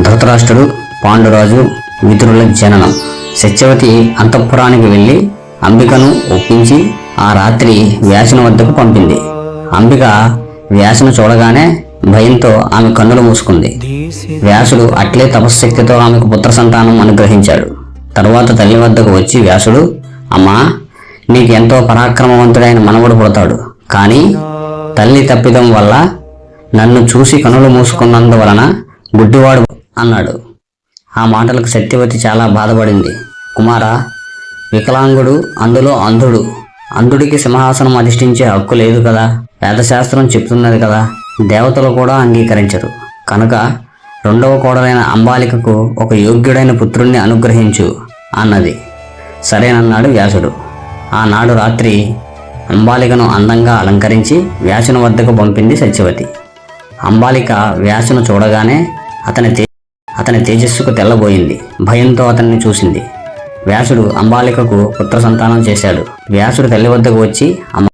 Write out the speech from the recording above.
ధృతరాష్ట్రుడు పాండురాజు మిత్రుల జననం. సత్యవతి అంతఃపురానికి వెళ్ళి అంబికను ఒప్పించి ఆ రాత్రి వ్యాసుని వద్దకు పంపింది. అంబిక వ్యాసును చూడగానే భయంతో ఆమె కన్నులు మూసుకుంది. వ్యాసుడు అట్లే తపశ్శక్తితో ఆమెకు పుత్ర సంతానం అనుగ్రహించాడు. తరువాత తల్లి వద్దకు వచ్చి వ్యాసుడు అమ్మా నీకు ఎంతో పరాక్రమవంతుడైన మనవడు పుడతాడు. కానీ తల్లి తప్పిదం వల్ల నన్ను చూసి కనులు మూసుకున్నందువలన గుడ్డివాడు అన్నాడు. ఆ మాటలకు సత్యవతి చాలా బాధపడింది. కుమారా వికలాంగుడు అందులో అంధుడు. అంధుడికి సింహాసనం అధిష్ఠించే హక్కు లేదు కదా. వేదశాస్త్రం చెప్తున్నది కదా. దేవతలు కూడా అంగీకరించరు. కనుక రెండవ కోడలైన అంబాలికకు ఒక యోగ్యుడైన పుత్రుణ్ణి అనుగ్రహించు అన్నది. సరేనన్నాడు వ్యాసుడు. ఆనాడు రాత్రి అంబాలికను అందంగా అలంకరించి వ్యాసుని వద్దకు పంపింది సత్యవతి. అంబాలిక వ్యాసును చూడగానే అతని అతని తేజస్సుకు తెల్లబోయింది. భయంతో అతన్ని చూసింది. వ్యాసుడు అంబాలికకు పుత్ర సంతానం చేశాడు. వ్యాసుడు తల్లి వద్దకు వచ్చి అమ్మ